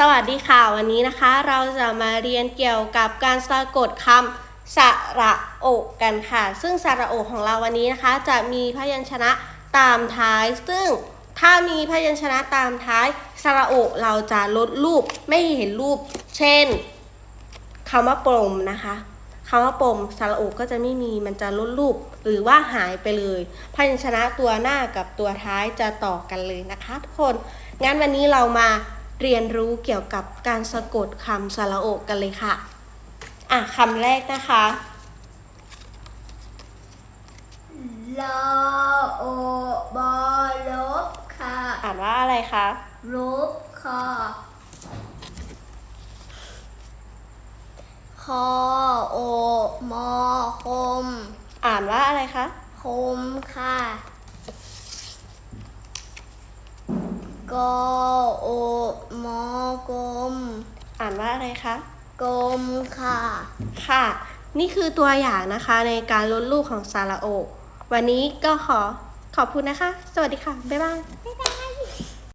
สวัสดีค่ะ วันนี้นะคะ เราจะมาเรียนเกี่ยวกับการสะกดคำสระโอกกันค่ะ ซึ่งสระโอกของเราวันนี้นะคะ จะมีพยัญชนะตามท้าย ซึ่งถ้ามีพยัญชนะตามท้ายสระโอกเราจะลดรูปไม่เห็นรูป เช่นคำว่าปรมนะคะคำว่าปมสระโอกก็จะไม่มีมันจะลดรูป หรือว่าหายไปเลย พยัญชนะตัวหน้ากับตัวท้ายจะต่อกันเลยนะคะ ทุกคน งั้นวันนี้เรามา เรียนรู้เกี่ยวกับการสะกดคำสระโอกกันเลยค่ะ อะคำแรกนะคะลอโอบอลบค่ะ อ่านว่าอะไรคะลบค่ะคอโอมอคม อ่านว่าอะไรคะคมค่ะกอโอ มอกลมอ่านว่าอะไรคะ กลมค่ะ ค่ะ นี่คือตัวอย่างนะคะในการลดรูปของสระโอกวันนี้ก็ขอขอบคุณนะคะ สวัสดีค่ะ บ๊ายบาย